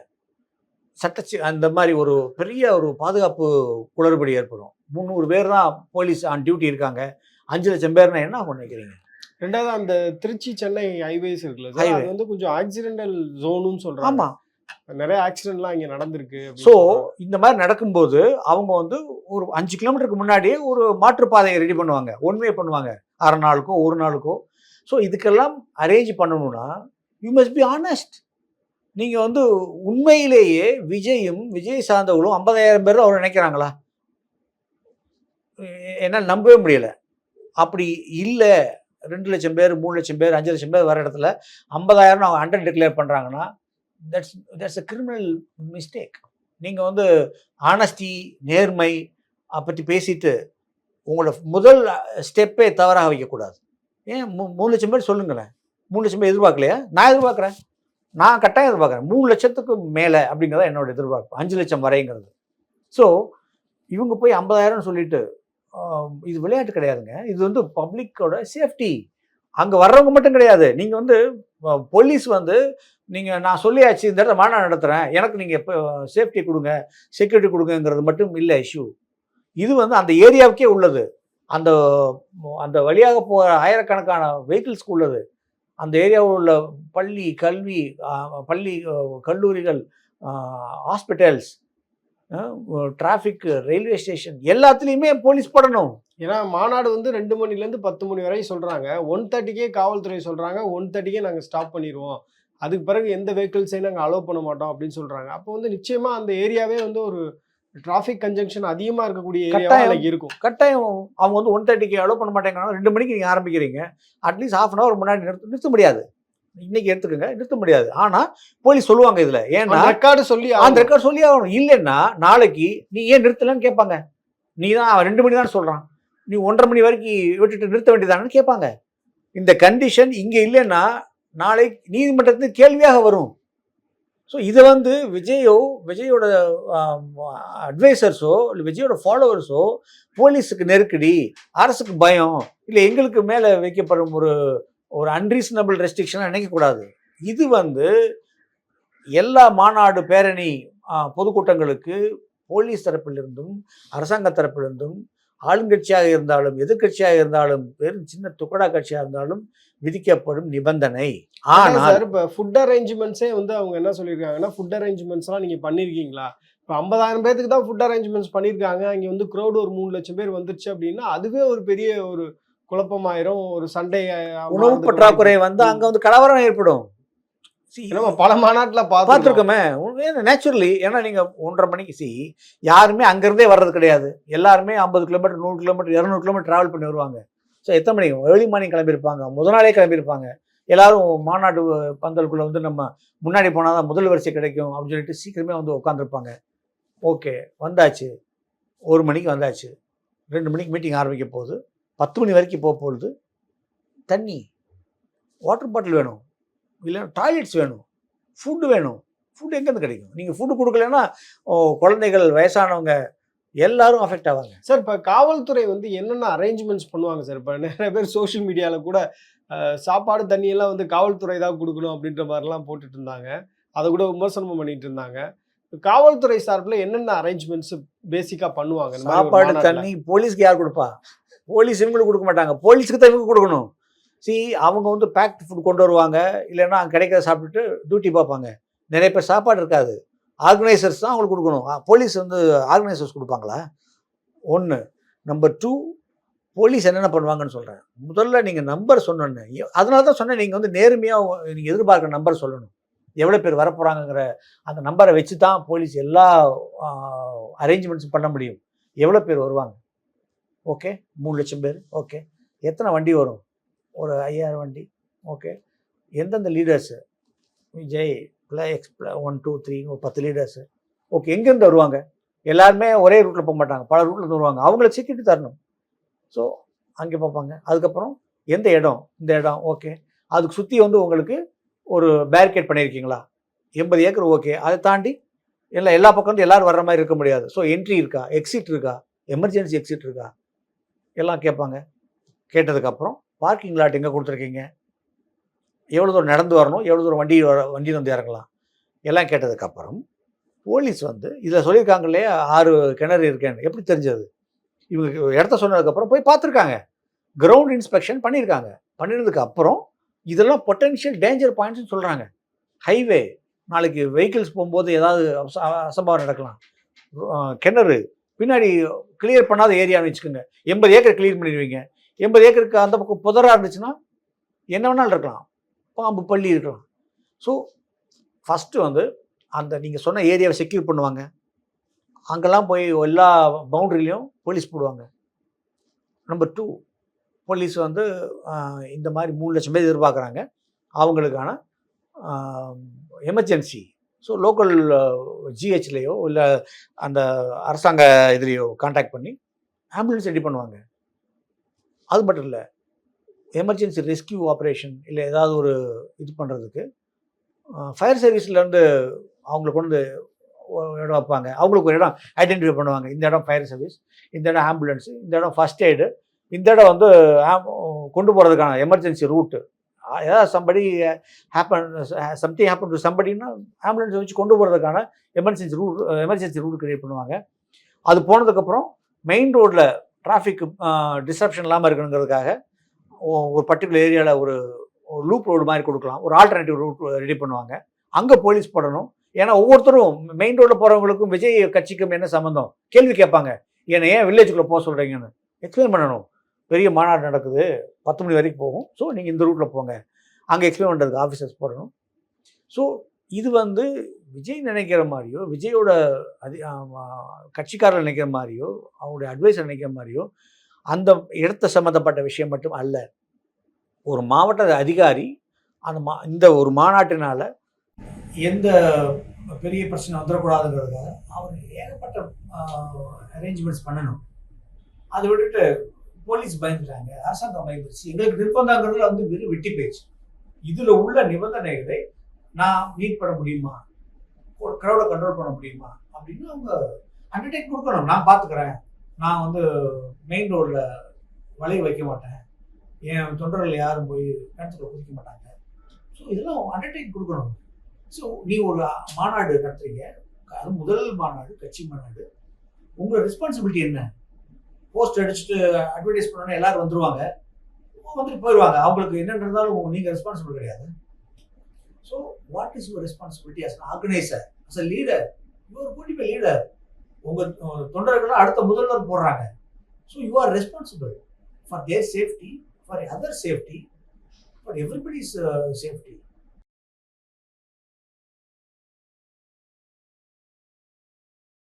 சட்டச்சி அந்த மாதிரி ஒரு பெரிய ஒரு பாதுகாப்பு குளறுபடி ஏற்படும். முந்நூறு பேர் தான் போலீஸ் ஆன் டியூட்டி இருக்காங்க. அஞ்சு லட்சம் பேர்னா என்ன பண்ணிக்கிறீங்க ரெண்டாவது அந்த திருச்சி சென்னை ஹைவேஸ் இருக்குல்ல. அது வந்து கொஞ்சம் ஆக்சிடென்டல் ஜோனுன்னு சொல்றாங்க. ஆமா. நிறைய ஆக்சிடென்ட்லாம் இங்க நடந்திருக்கு ஸோ. இந்த மாதிரி நடக்கும்போது அவங்க வந்து ஒரு அஞ்சு கிலோமீட்டருக்கு முன்னாடியே ஒரு மாற்றுப்பாதையை ரெடி பண்ணுவாங்க. ஒன்வே பண்ணுவாங்க. அரை நாளுக்கோ ஒரு நாளுக்கோ. ஸோ இதுக்கெல்லாம் அரேஞ்ச் பண்ணணும்னா யூ மஸ்ட் பி ஆனஸ்ட் நீங்கள் வந்து உண்மையிலேயே விஜயும் விஜய் சார்ந்தவர்களும் ஐம்பதாயிரம் பேர் அவர் நினைக்கிறாங்களா? என்னால் நம்பவே முடியல. அப்படி இல்லை. ரெண்டு லட்சம் பேர் மூணு லட்சம் பேர் அஞ்சு லட்சம் பேர் வர இடத்துல ஐம்பதாயிரம் அவங்க ஹண்ட்ரட் டிக்ளேர் பண்ணுறாங்கன்னா that's that's a criminal mistake நீங்கள் வந்து ஆனஸ்டி நேர்மை பற்றி பேசிட்டு உங்களோட முதல் ஸ்டெப்பே தவறாக வைக்கக்கூடாது. ஏன் மூ- மூணு லட்சம் பேர் சொல்லுங்களேன். மூணு லட்சம் பேர் எதிர்பார்க்கலையா? நான் எதிர்பார்க்குறேன். நான் கட்டாயம் எதிர்பார்க்குறேன். மூணு லட்சத்துக்கு மேலே அப்படிங்கிறத என்னோட எதிர்பார்ப்பு. அஞ்சு லட்சம் வரைங்கிறது. ஸோ இவங்க போய் ஐம்பதாயிரம்னு சொல்லிட்டு இது விளையாட்டு கிடையாதுங்க. இது வந்து பப்ளிக்கோட சேஃப்டி. அங்கே வர்றவங்க மட்டும் கிடையாது. நீங்கள் வந்து போலீஸ் வந்து நீங்கள் நான் சொல்லியாச்சு இந்த இடத்துல மாநாடு நடத்துகிறேன் எனக்கு நீங்கள் இப்போ சேஃப்டி கொடுங்க செக்யூரிட்டி கொடுங்கங்கிறது மட்டும் இல்லை இஷ்யூ இது வந்து அந்த ஏரியாவுக்கே உள்ளது. அந்த அந்த வழியாக போகிற ஆயிரக்கணக்கான வெஹிக்கிள்ஸ் உள்ளது. அந்த ஏரியாவில் உள்ள பள்ளி கல்வி பள்ளி கல்லூரிகள் ஹாஸ்பிட்டல்ஸ் டிராஃபிக் ரயில்வே ஸ்டேஷன் எல்லாத்துலேயுமே போலீஸ் படணும். ஏன்னா மாநாடு வந்து ரெண்டு மணிலேருந்து பத்து மணி வரை சொல்கிறாங்க ஒன் தேர்ட்டிக்கே காவல்துறை சொல்கிறாங்க ஒன் தேர்ட்டிக்கே நாங்கள் ஸ்டாப் பண்ணிடுவோம் அதுக்கு பிறகு எந்த வெஹிக்கிள்ஸையும் நாங்கள் அலோவ் பண்ண மாட்டோம் அப்படின்னு சொல்கிறாங்க அப்போ வந்து நிச்சயமாக அந்த ஏரியாவே வந்து ஒரு டிராஃபிக் கன்ஜங்ஷன் அதிகமா இருக்கக்கூடிய கட்டாயம். இருக்கும். கட்டாயம். அவங்க வந்து ஒன் தேர்ட்டிக்கு அலோவ் பண்ண மாட்டேங்கிறாங்க. ரெண்டு மணிக்கு நீங்கள் ஆரம்பிக்கிறீங்க. அட்லீஸ்ட் ஹாஃப் அன் ஹவர் முன்னாடி நிறுத்த நிறுத்த முடியாது. இன்னைக்கு எடுத்துக்கோங்க. நிறுத்த முடியாது. ஆனால் போலீஸ் சொல்லுவாங்க இதில். ஏன்னா ரெக்கார்டு சொல்லி அந்த. ரெக்கார்ட் சொல்லி ஆகணும். இல்லைன்னா நாளைக்கு நீ ஏன் நிறுத்தலன்னு கேட்பாங்க. நீ தான் அவன் ரெண்டு மணி தான் சொல்கிறான் நீ ஒன்றரை மணி வரைக்கும் விட்டுட்டு நிறுத்த வேண்டியதானு கேட்பாங்க. இந்த கண்டிஷன் இங்கே இல்லைன்னா நாளை நீதிமன்றத்துக்கு கேள்வியாக வரும். ஸோ இதை வந்து விஜயோ விஜயோட அட்வைசர்ஸோ இல்லை விஜயோட ஃபாலோவர்ஸோ போலீஸுக்கு நெருக்கடி அரசுக்கு பயம் இல்லை எங்களுக்கு மேலே வைக்கப்படும் ஒரு ஒரு அன்ரீசனபிள் ரெஸ்ட்ரிக்ஷனாக நினைக்கக்கூடாது இது வந்து எல்லா மாநாடு பேரணி பொதுக்கூட்டங்களுக்கு போலீஸ் தரப்பிலிருந்தும் அரசாங்க தரப்பிலிருந்தும் ஆளுங்கட்சியாக இருந்தாலும் எதிர்க்கட்சியாக இருந்தாலும் வெறும் சின்ன துக்கடா கட்சியாக இருந்தாலும் விதிக்கப்படும் நிபந்தனை. ஆனால் சார் இப்போ ஃபுட் அரேஞ்ச்மெண்ட்ஸே வந்து அவங்க என்ன சொல்லியிருக்காங்கன்னா ஃபுட் அரேஞ்ச்மெண்ட்ஸ்லாம் நீங்கள் பண்ணியிருக்கீங்களா இப்போ ஐம்பதாயிரம் பேருக்கு தான் ஃபுட் அரேஞ்ச்மெண்ட்ஸ் பண்ணியிருக்காங்க அங்கே வந்து க்ரௌட் ஒரு மூணு லட்சம் பேர் வந்துருச்சு அப்படின்னா அதுவே ஒரு பெரிய ஒரு குழப்பமாயிரும் ஒரு சண்டை உணவு பற்றாக்குறை வந்து அங்க வந்து கலவரம் ஏற்படும். நம்ம பல மாநாட்டில் பார்த்துருக்கோம். நேச்சுரலி ஏன்னா நீங்க ஒன்றரை மணிக்கு சி யாருமே அங்கிருந்தே வர்றது கிடையாது. எல்லாருமே ஐம்பது கிலோமீட்டர் நூறு கிலோமீட்டர் இரநூறு கிலோமீட்டர் டிராவல் பண்ணி வருவாங்க. ஸோ எத்தனை மணிக்கு? ஏர்லி மார்னிங் கிளம்பியிருப்பாங்க. முத நாளே கிளம்பியிருப்பாங்க. எல்லாரும் மாநாட்டு பந்தலுக்குள்ளே வந்து நம்ம முன்னாடி போனால் தான் முதல் வரிசை கிடைக்கும் அப்படின்னு சொல்லிட்டு சீக்கிரமே வந்து உட்காந்துருப்பாங்க ஓகே வந்தாச்சு. ஒரு மணிக்கு வந்தாச்சு. ரெண்டு மணிக்கு மீட்டிங் ஆரம்பிக்க போகுது. பத்து மணி வரைக்கும் போக பொழுது தண்ணி வாட்டர் பாட்டில் வேணும். இல்லை டாய்லெட்ஸ் வேணும். ஃபுட்டு வேணும். ஃபுட் எங்கேருந்து கிடைக்கும்? நீங்கள் ஃபுட்டு கொடுக்கலன்னா குழந்தைகள் வயசானவங்க எல்லாரும் அஃபெக்ட் ஆவாங்க. சார் இப்போ காவல்துறை வந்து என்னென்ன அரேஞ்ச்மெண்ட்ஸ் பண்ணுவாங்க சார்? இப்போ நிறைய பேர் சோஷியல் மீடியாவில் கூட சாப்பாடு தண்ணி எல்லாம் வந்து காவல்துறை தான் கொடுக்கணும் அப்படின்ற மாதிரிலாம் போட்டுட்டு இருந்தாங்க. அதை கூட விமர்சனம் பண்ணிட்டு இருந்தாங்க. காவல்துறை சார்பில் என்னென்ன அரேஞ்ச்மெண்ட்ஸ் பேசிக்காக பண்ணுவாங்க? சாப்பாடு? தண்ணி போலீஸ்க்கு யார் கொடுப்பா? போலீஸ் இவங்களுக்கு கொடுக்க மாட்டாங்க. போலீஸுக்கு தான் இவங்க கொடுக்கணும். சி அவங்க வந்து பேக்ட் ஃபுட் கொண்டு வருவாங்க. இல்லைன்னா கிடைக்கிறத சாப்பிட்டுட்டு டியூட்டி பார்ப்பாங்க. நிறைய பேர் சாப்பாடு இருக்காது. ஆர்கனைசர்ஸ் தான் அவங்களுக்கு கொடுக்கணும். போலீஸ் வந்து ஆர்கனைசர்ஸ் கொடுப்பாங்களா? ஒன்று நம்பர் டூ போலீஸ் என்னென்ன பண்ணுவாங்கன்னு சொல்கிறேன் முதல்ல நீங்கள் நம்பர் சொன்னோன்னு அதனால தான் சொன்னேன் நீங்கள் வந்து நேர்மையாக நீங்கள் எதிர்பார்க்குற நம்பர் சொல்லணும். எவ்வளோ பேர் வரப்போகிறாங்கங்கிற அந்த நம்பரை வச்சு தான் போலீஸ் எல்லா அரேஞ்ச்மெண்ட்ஸும் பண்ண முடியும். எவ்வளோ பேர் வருவாங்க? ஓகே மூணு லட்சம் பேர். ஓகே எத்தனை வண்டி வரும்? ஒரு ஐயாயிரம் வண்டி. ஓகே எந்தெந்த லீடர்ஸு விஜய் ப்ள எக்ஸ் ஒன் டூ த்ரீ ஒரு பத்து லீடர்ஸு ஓகே எங்கேருந்து வருவாங்க? எல்லாருமே ஒரே ரூட்டில் போக மாட்டாங்க. பல ரூட்டில் வருவாங்க. அவங்கள செக்யூரிட்டி தரணும். ஸோ அங்கே பார்ப்பாங்க. அதுக்கப்புறம் எந்த இடம்? இந்த இடம் ஓகே அதுக்கு சுற்றி வந்து உங்களுக்கு ஒரு பேரிகேட் பண்ணியிருக்கீங்களா? எண்பது ஏக்கர் ஓகே அதை தாண்டி எல்லாம் எல்லா பக்கம் எல்லோரும் வர்ற மாதிரி இருக்க முடியாது. ஸோ என்ட்ரி இருக்கா? எக்ஸிட் இருக்கா? எமர்ஜென்சி எக்ஸிட் இருக்கா? எல்லாம் கேட்பாங்க. கேட்டதுக்கப்புறம் பார்க்கிங் லாட் எங்கே கொடுத்துருக்கீங்க? எவ்வளோ தூரம் நடந்து வரணும் எவ்வளோ தூரம் வண்டி வர வண்டியில் வந்து இறங்கலாம் எல்லாம் கேட்டதுக்கப்புறம் போலீஸ் வந்து இதில் சொல்லியிருக்காங்களே ஆறு கிணறு இருக்கேன்னு எப்படி தெரிஞ்சது? இவங்க இடத்த சொன்னதுக்கப்புறம் போய் பார்த்துருக்காங்க. கிரவுண்ட் இன்ஸ்பெக்ஷன் பண்ணியிருக்காங்க. பண்ணினதுக்கு அப்புறம் இதெல்லாம் பொட்டென்ஷியல் டேஞ்சர் பாயிண்ட்ஸ்னு சொல்கிறாங்க ஹைவே நாளைக்கு வெஹிக்கிள்ஸ் போகும்போது ஏதாவது அசம்பாவம் நடக்கலாம். கிணறு பின்னாடி கிளியர் பண்ணாத ஏரியான்னு வச்சுக்கோங்க. எண்பது ஏக்கர் கிளியர் பண்ணிடுவீங்க. எண்பது ஏக்கருக்கு அந்த பக்கம் புதராக இருந்துச்சுன்னா என்ன வேணாலும் இருக்கலாம். பாம்பு பள்ளி இருக்கலாம் ஸோ ஃபஸ்ட்டு வந்து அந்த நீங்கள் சொன்ன ஏரியாவை செக்யூர் பண்ணுவாங்க. அங்கெல்லாம் போய் எல்லா பவுண்ட்ரிலையும் போலீஸ் போடுவாங்க. நம்பர் டூ போலீஸ் வந்து இந்த மாதிரி மூணு லட்சம் பேர் எதிர்பார்க்குறாங்க. அவங்களுக்கான எமர்ஜென்சி ஸோ லோக்கல் ஜிஹெச்லேயோ இல்லை அந்த அரசாங்க இதுலேயோ காண்டாக்ட் பண்ணி ஆம்புலன்ஸ் ரெடி பண்ணுவாங்க. அது மட்டும் இல்லை எமர்ஜென்சி ரெஸ்கியூ ஆப்ரேஷன் இல்லை ஏதாவது ஒரு இது பண்ணுறதுக்கு ஃபயர் சர்வீஸ்லேருந்து அவங்களை கொண்டு வந்து இடம் வைப்பாங்க. அவங்களுக்கு ஒரு இடம் ஐடென்டிஃபை பண்ணுவாங்க. இந்த இடம் ஃபயர் சர்வீஸ் இந்த இடம் ஆம்புலன்ஸு இந்த இடம் ஃபஸ்ட் எய்டு இந்த இடம் வந்து கொண்டு போகிறதுக்கான எமர்ஜென்சி ரூட்டு ஏதாவது somebody happen something happen to சம்படின்னா ambulance வச்சு கொண்டு போகிறதுக்கான emergency route emergency route create பண்ணுவாங்க. அது போனதுக்கப்புறம் மெயின் ரோட்டில் டிராஃபிக் டிஸ்ட்ரப்ஷன் இல்லாமல் இருக்கணுங்கிறதுக்காக ஒரு பர்டிகுலர் ஏரியாவில் ஒரு ஒரு லூப் ரோடு மாதிரி கொடுக்கலாம். ஒரு ஆல்டர்னேட்டிவ் ரூட் ரெடி பண்ணுவாங்க. அங்கே போலீஸ் போடணும். ஏன்னா ஒவ்வொருத்தரும் மெயின் ரோட்டில் போகிறவங்களுக்கும் விஜய் கட்சிக்கும் என்ன சம்மந்தம் கேள்வி கேட்பாங்க. என்னை ஏன் வில்லேஜுக்குள்ளே போக சொல்கிறீங்கன்னு எக்ஸ்பிளைன் பண்ணணும். பெரிய மாநாடு நடக்குது. பத்து மணி வரைக்கும் போகும். ஸோ நீங்கள் இந்த ரூட்டில் போங்க. அங்கே எக்ஸ்பிளைன் பண்ணுறதுக்கு ஆஃபீஸர்ஸ் போடணும். ஸோ இது வந்து விஜய் நினைக்கிற மாதிரியோ விஜயோட அதி கட்சிக்காரர் நினைக்கிற மாதிரியோ அவங்களுடைய அட்வைஸ் நினைக்கிற மாதிரியோ அந்த இடத்த சம்மந்தப்பட்ட விஷயம் மட்டும் அல்ல. ஒரு மாவட்ட அதிகாரி அந்த மா இந்த ஒரு மாநாட்டினால் எந்த பெரிய பிரச்சனை வந்துடக்கூடாதுங்கிறதுக்காக அவர் ஏகப்பட்ட அரேஞ்ச்மெண்ட்ஸ் பண்ணணும். அதை விட்டுட்டு போலீஸ் பயந்துட்டாங்க அரசாங்கம் பயந்துருச்சு. எங்களுக்கு நிர்பந்தங்கிறதுல வந்து வெறும் வெட்டி பேச்சு இதில் உள்ள நிபந்தனைகளை நான் மீட் பண்ண முடியுமா? ஒரு க்ரௌடை கண்ட்ரோல் பண்ண முடியுமா? அப்படின்னு அவங்க அண்டர்டேக் கொடுக்கணும். நான் பார்த்துக்கிறேன் நான் வந்து மெயின் ரோடில் வலையை வைக்க மாட்டேன். என் தொண்டர்கள் யாரும் போய் கிணத்துல குதிக்க மாட்டாங்க. ஸோ இதெல்லாம் அண்டர்டேக் கொடுக்கணும். ஸோ நீ ஒரு மாநாடு நடத்துறீங்க. அது முதல் மாநாடு கட்சி மாநாடு. உங்கள் ரெஸ்பான்சிபிலிட்டி என்ன? போஸ்ட் அடிச்சுட்டு அட்வர்டைஸ் பண்ணோன்னா எல்லாரும் வந்துடுவாங்க வந்துட்டு போயிடுவாங்க அவங்களுக்கு என்ன நீங்கள் நீங்க ரெஸ்பான்சிபிள் கிடையாது. So what is your responsibility as organiser as a leader your code leader உங்கள் அஹ், தொண்டர்கள் அடுத்த முதல்வர் போடுறாங்க. So you are responsible for their safety for other safety for everybody's safety